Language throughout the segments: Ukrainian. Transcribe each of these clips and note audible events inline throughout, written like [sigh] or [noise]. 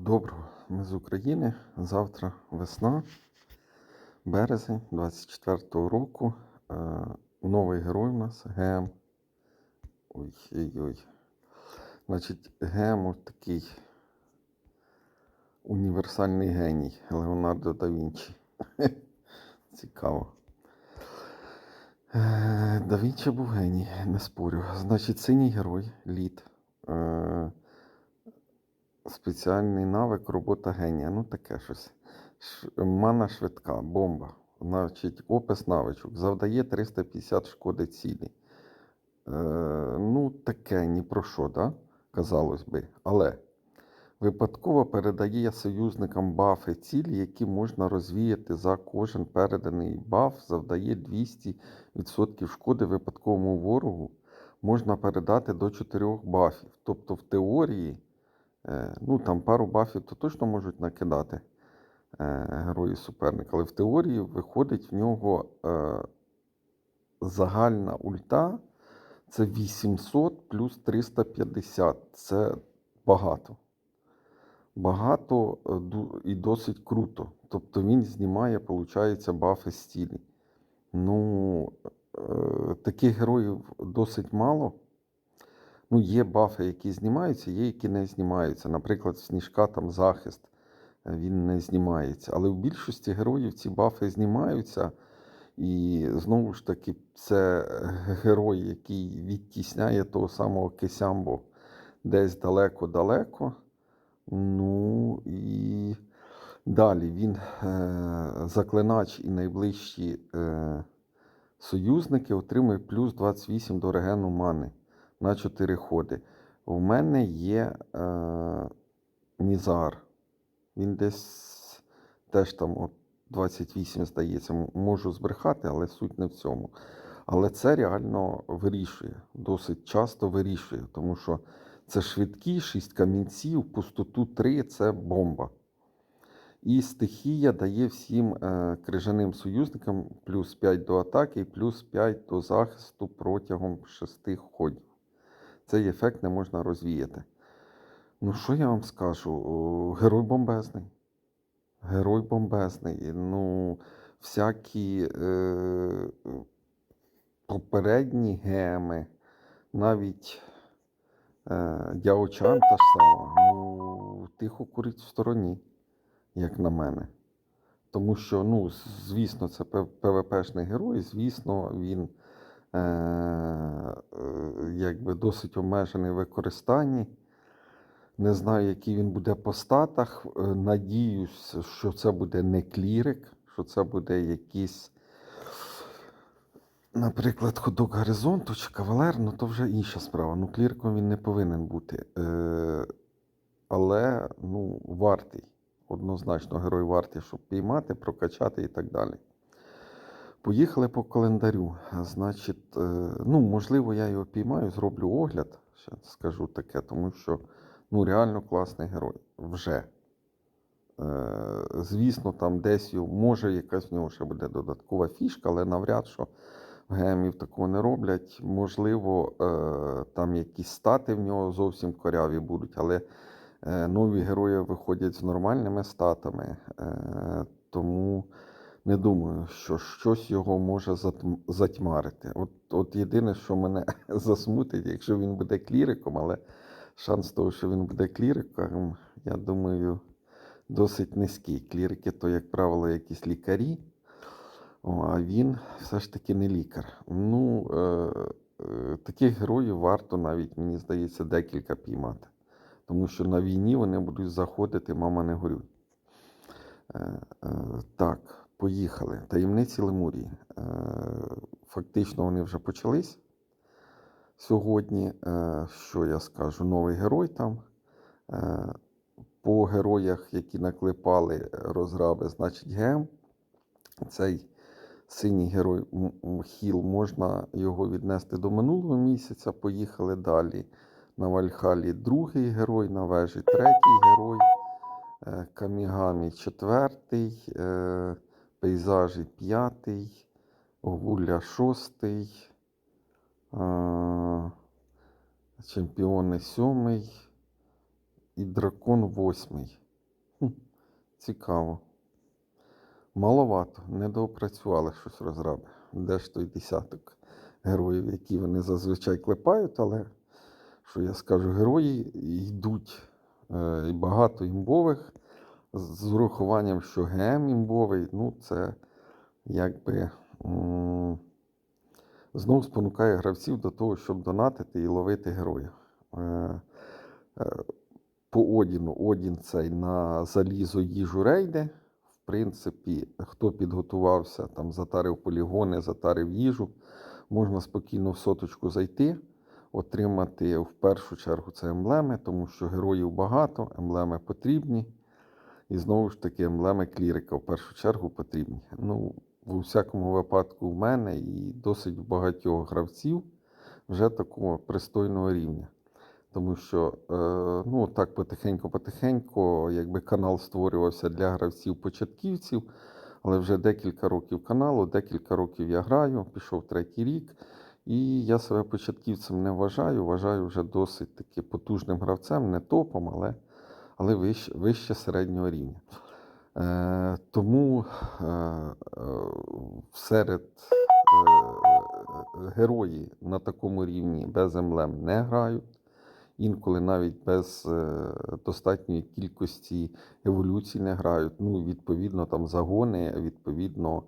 Доброго, ми з України. Завтра весна, березень 24-го року. Е, новий герой у нас ГМ. Ой-ой-ой. Значить, ГМ такий універсальний геній Леонардо да Вінчі. [laughs] Цікаво. Е, Да Вінчі був геній, не спорю. Значить, синій герой, лід. Спеціальний навик робота генія. Ну, таке щось. Мана швидка, бомба. Значить, опис навичок. Завдає 350 шкоди цілі. Е, ну, таке ні про що, да? казалось би. Але випадково передає союзникам бафи цілі, які можна розвіяти за кожен переданий баф, завдає 200% шкоди випадковому ворогу. Можна передати до 4 бафів. Тобто, в теорії. Е, Ну, там пару бафів то точно можуть накидати е, герої суперника, але в теорії виходить в нього е, загальна ульта це 800 плюс 350. Це багато. Багато і досить круто. Тобто він знімає, виходить, бафи стілі. Ну, таких героїв досить мало. Ну, є бафи, які знімаються, є, які не знімаються. Наприклад, сніжка там захист, е, він не знімається. Але в більшості героїв ці бафи знімаються. І знову ж таки, це [laughs] герой, який відтісняє того самого Кесямбо десь далеко-далеко. Ну і далі він е, заклинач і найближчі е, союзники отримує плюс 28 до регену мани на 4 ходи. У мене є е, Нізар. Він десь теж там от 28, здається, можу збрехати, але суть не в цьому. Але це реально вирішує, досить часто вирішує, тому що це швидкі, 6 камінців, пустоту 3 це бомба. І стихія дає всім е, крижаним союзникам плюс 5 до атаки і плюс 5 до захисту протягом 6 ходів. Цей ефект не можна розвіяти. Ну, що я вам скажу? Герой бомбезний. Герой бомбезний. Ну, всякі е, попередні геми, навіть е, та ж сама, ну, тихо курить в стороні, як на мене. Тому що, ну, звісно, це ПВПшний герой, звісно, він якби досить обмежений в використанні. Не знаю, який він буде по статах. Е, Надіюсь, що це буде не клірик, що це буде якийсь, наприклад, ходок горизонту чи кавалер, ну то вже інша справа. Ну, кліриком він не повинен бути. Е, але ну, вартий. Однозначно, герой вартий, щоб піймати, прокачати і так далі. Поїхали по календарю. Значить, е, ну, можливо, я його піймаю, зроблю огляд, ще скажу таке, тому що ну, реально класний герой. Вже. Е, Звісно, там десь може якась в нього ще буде додаткова фішка, але навряд що гемів такого не роблять. Можливо, е, там якісь стати в нього зовсім коряві будуть, але нові герої виходять з нормальними статами. Тому не думаю, що щось його може затьмарити. От, от єдине, що мене [laughs] засмутить, якщо він буде кліриком, але шанс того, що він буде кліриком, я думаю, досить низький. Клірики то, як правило, якісь лікарі, а він все ж таки не лікар. Ну, е, е, таких героїв варто навіть, мені здається, декілька піймати. Тому що на війні вони будуть заходити, мама не горюй. Е, е, так, поїхали. Таємниці Лемурії. Е, фактично вони вже почались. Сьогодні, е, що я скажу, новий герой там. Е, по героях, які наклепали розраби, значить гем. Цей синій герой Хіл, можна його віднести до минулого місяця. Поїхали далі. На Вальхалі другий герой, на вежі третій герой, Камігамі четвертий, пейзажі п'ятий, Гуля шостий, чемпіони сьомий і дракон восьмий. Цікаво. Маловато, не доопрацювали щось розраби. Де ж той десяток героїв, які вони зазвичай клепають, але що я скажу, герої йдуть е, і багато імбових з урахуванням, що ГМ імбовий, ну це якби знов спонукає гравців до того, щоб донатити і ловити героїв. Е, е, по Одіну. Одін цей на залізо їжу рейди. В принципі, хто підготувався, там затарив полігони, затарив їжу, можна спокійно в соточку зайти, отримати в першу чергу це емблеми, тому що героїв багато, емблеми потрібні. І знову ж таки, емблеми клірика в першу чергу потрібні. Ну, у всякому випадку в мене і досить багатьох гравців вже такого пристойного рівня. Тому що е, ну, так потихеньку-потихеньку, якби канал створювався для гравців-початківців, але вже декілька років каналу, декілька років я граю, пішов третій рік. І я себе початківцем не вважаю. Вважаю вже досить таки потужним гравцем, не топом, але, але вище, вище середнього рівня. Е, тому е, е, серед е, герої на такому рівні без емблем не грають. Інколи навіть без е, достатньої кількості еволюцій не грають. Ну, відповідно, там загони, відповідно,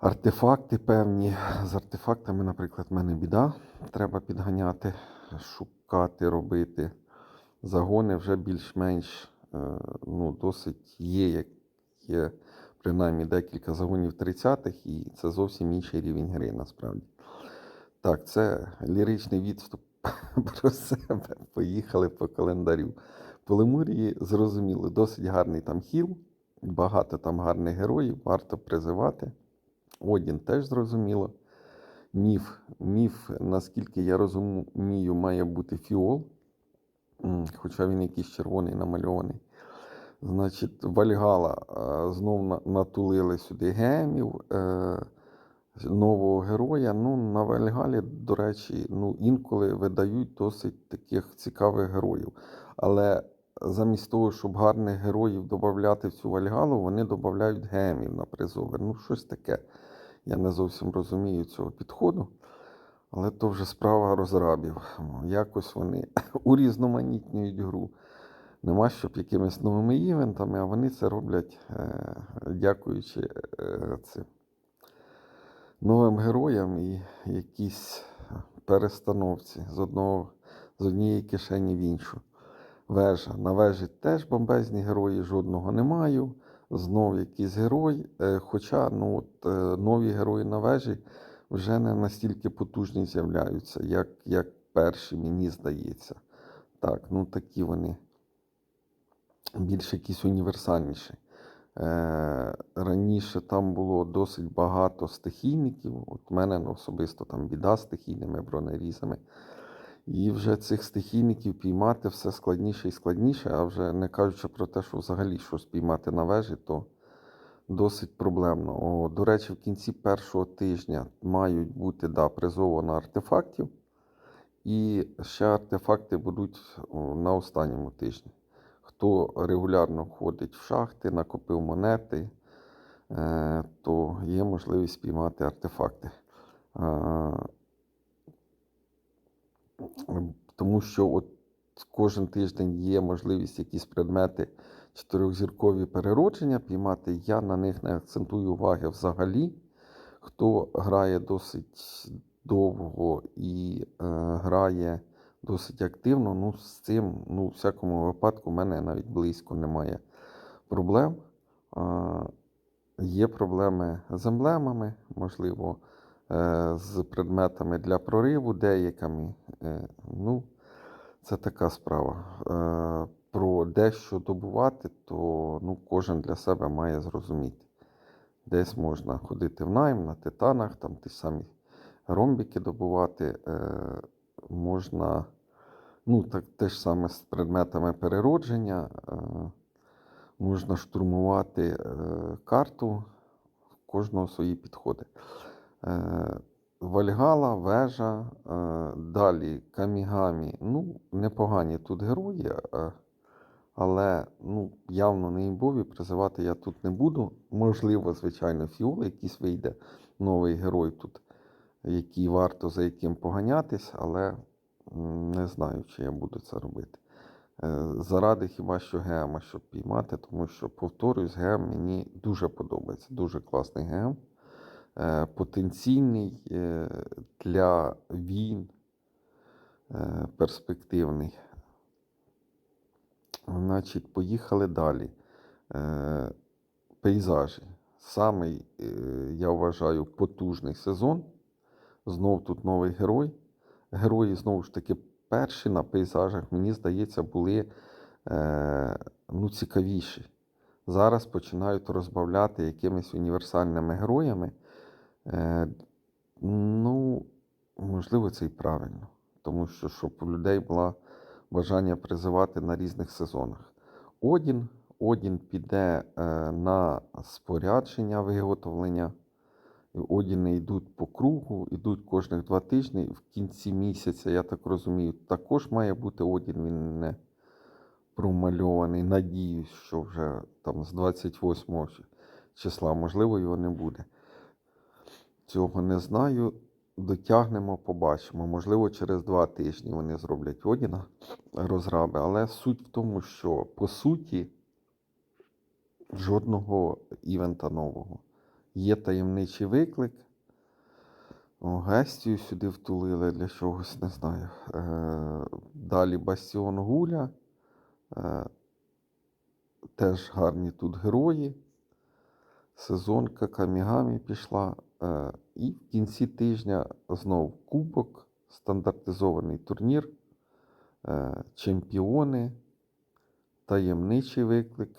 артефакти певні. З артефактами, наприклад, в мене біда. Треба підганяти, шукати, робити. Загони вже більш-менш е, ну, досить є, як є принаймні декілька загонів 30-х, і це зовсім інший рівень гри насправді. Так, це ліричний відступ [laughs] про себе. Поїхали по календарю. По Лемурії зрозуміло, досить гарний там хіл, багато там гарних героїв, варто призивати. Одін теж зрозуміло. Міф, міф, наскільки я розумію, має бути фіол, хоча він якийсь червоний намальований. Значить, Вальгала е, знов натулили сюди гемів. Е, нового героя. Ну, на Вальгалі, до речі, ну, інколи видають досить таких цікавих героїв. Але замість того, щоб гарних героїв додати в цю Вальгалу, вони додають гемів на призовер. Ну, щось таке. Я не зовсім розумію цього підходу. Але то вже справа розрабів. Якось вони [laughs] урізноманітнюють гру. Нема щоб якимись новими івентами, а вони це роблять, е, дякуючи е, цим новим героям і якісь перестановці з, одного, з однієї кишені в іншу. Вежа. На вежі теж бомбезні герої, жодного не маю. Знов якийсь герой. Е, Хоча ну, от, нові герої на вежі вже не настільки потужні з'являються, як, як перші, мені здається. Так, ну такі вони більш якісь універсальніші. Е, раніше там було досить багато стихійників. От в мене ну, особисто там біда з стихійними бронерізами. І вже цих стихійників піймати все складніше і складніше, а вже не кажучи про те, що взагалі щось піймати на вежі, то досить проблемно. О, до речі, в кінці першого тижня мають бути да, призовано артефактів. І ще артефакти будуть на останньому тижні. Хто регулярно ходить в шахти, накопив монети, е, то є можливість спіймати артефакти. Тому що от кожен тиждень є можливість якісь предмети чотирьохзіркові переродження піймати. Я на них не акцентую уваги взагалі. Хто грає досить довго і е, грає досить активно, ну з цим, ну, у всякому випадку, в мене навіть близько немає проблем. Е, є проблеми з емблемами, можливо, е, з предметами для прориву деякими. Е, ну, це така справа. Е, про дещо добувати, то ну, кожен для себе має зрозуміти. Десь можна ходити в найм на титанах, там ті самі ромбіки добувати. Е, можна, ну, так те ж саме з предметами переродження. Е, можна штурмувати е, карту, кожного свої підходи. Е, Вальгала, вежа, е, далі Камігамі. Ну, непогані тут герої, е, Але ну, явно не імбові призивати я тут не буду. Можливо, звичайно, фіол якийсь вийде новий герой тут, який варто за яким поганятись, але не знаю, чи я буду це робити. Е, Заради хіба що ГМа, щоб піймати, тому що, повторюсь, ГМ мені дуже подобається. Дуже класний ГМ. Е, Потенційний е, для війн перспективний. Значить, поїхали далі. Е, Пейзажі. Самий, е, я вважаю, потужний сезон. Знов тут новий герой. Герої, знову ж таки, перші на пейзажах, мені здається, були е, ну, цікавіші. Зараз починають розбавляти якимись універсальними героями. Е, ну, можливо, це і правильно. Тому що щоб у людей було бажання призивати на різних сезонах. Одін. Одін піде е, на спорядження виготовлення. Одіни йдуть по кругу, йдуть кожних два тижні. В кінці місяця, я так розумію, також має бути Одін, він не промальований. Надіюсь, що вже там з 28 числа, можливо, його не буде. Цього не знаю. Дотягнемо, побачимо. Можливо, через два тижні вони зроблять Одіна розраби. Але суть в тому, що по суті жодного івента нового. Є таємничий виклик. О, Гестію сюди втулили для чогось, не знаю. Е, далі Бастіон Гуля. Е, теж гарні тут герої. Сезонка Камігамі пішла. Е, і в кінці тижня знов кубок, стандартизований турнір, е, чемпіони, таємничий виклик.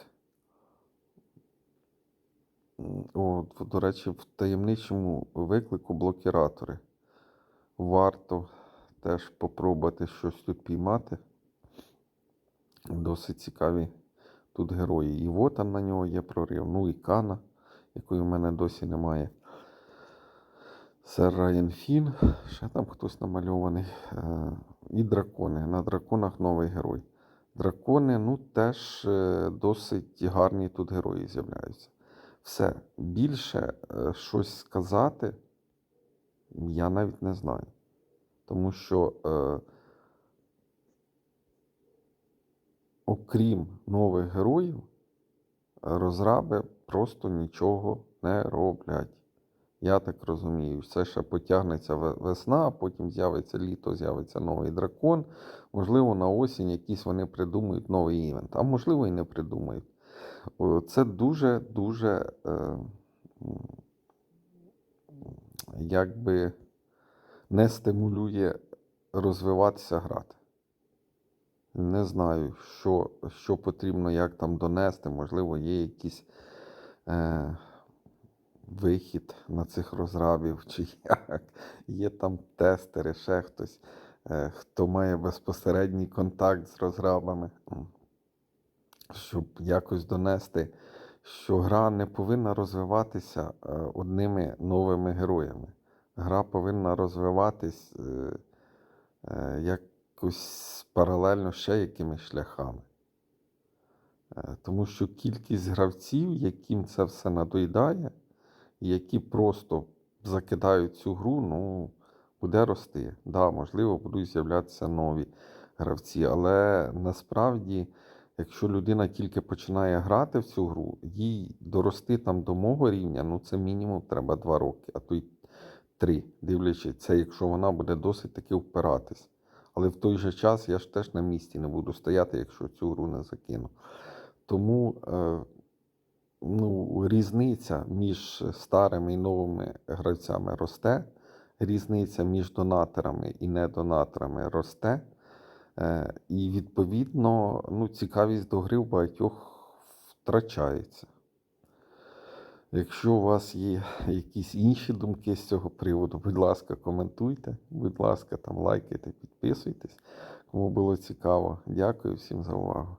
О, до речі, в таємничому виклику блокіратори. Варто теж попробувати щось тут піймати. Досить цікаві тут герої. І Вотан на нього є прорив. Ну і Кана, якої в мене досі немає. Сер Райан Фін, ще там хтось намальований. Е, І дракони. На драконах новий герой. Дракони, ну, теж е, досить гарні тут герої з'являються. Все. Більше е, щось сказати я навіть не знаю. Тому що, е, окрім нових героїв, розраби просто нічого не роблять. Я так розумію, все ще потягнеться весна, а потім з'явиться літо, з'явиться новий дракон. Можливо, на осінь якісь вони придумають новий івент, а можливо і не придумають. Це дуже-дуже е, якби не стимулює розвиватися грати. Не знаю, що, що потрібно, як там донести. Можливо, є якийсь е, вихід на цих розрабів, [laughs] чи як. Є там тестери, ще хтось, е, хто має безпосередній контакт з розрабами, щоб якось донести, що гра не повинна розвиватися е, одними новими героями. Гра повинна розвиватись е, якось паралельно ще якимись шляхами. Тому що кількість гравців, яким це все надоїдає, які просто закидають цю гру, ну, буде рости. Да, можливо, будуть з'являтися нові гравці, але насправді, якщо людина тільки починає грати в цю гру, їй дорости там до мого рівня, ну це мінімум треба два роки, а то й три, дивлячись, це якщо вона буде досить таки впиратись. Але в той же час я ж теж на місці не буду стояти, якщо цю гру не закину. Тому е, ну, різниця між старими і новими гравцями росте, різниця між донаторами і недонаторами росте. Е, і відповідно ну, цікавість до гри в багатьох втрачається. Якщо у вас є якісь інші думки з цього приводу, будь ласка, коментуйте, будь ласка, там лайкайте, підписуйтесь. Кому було цікаво. Дякую всім за увагу.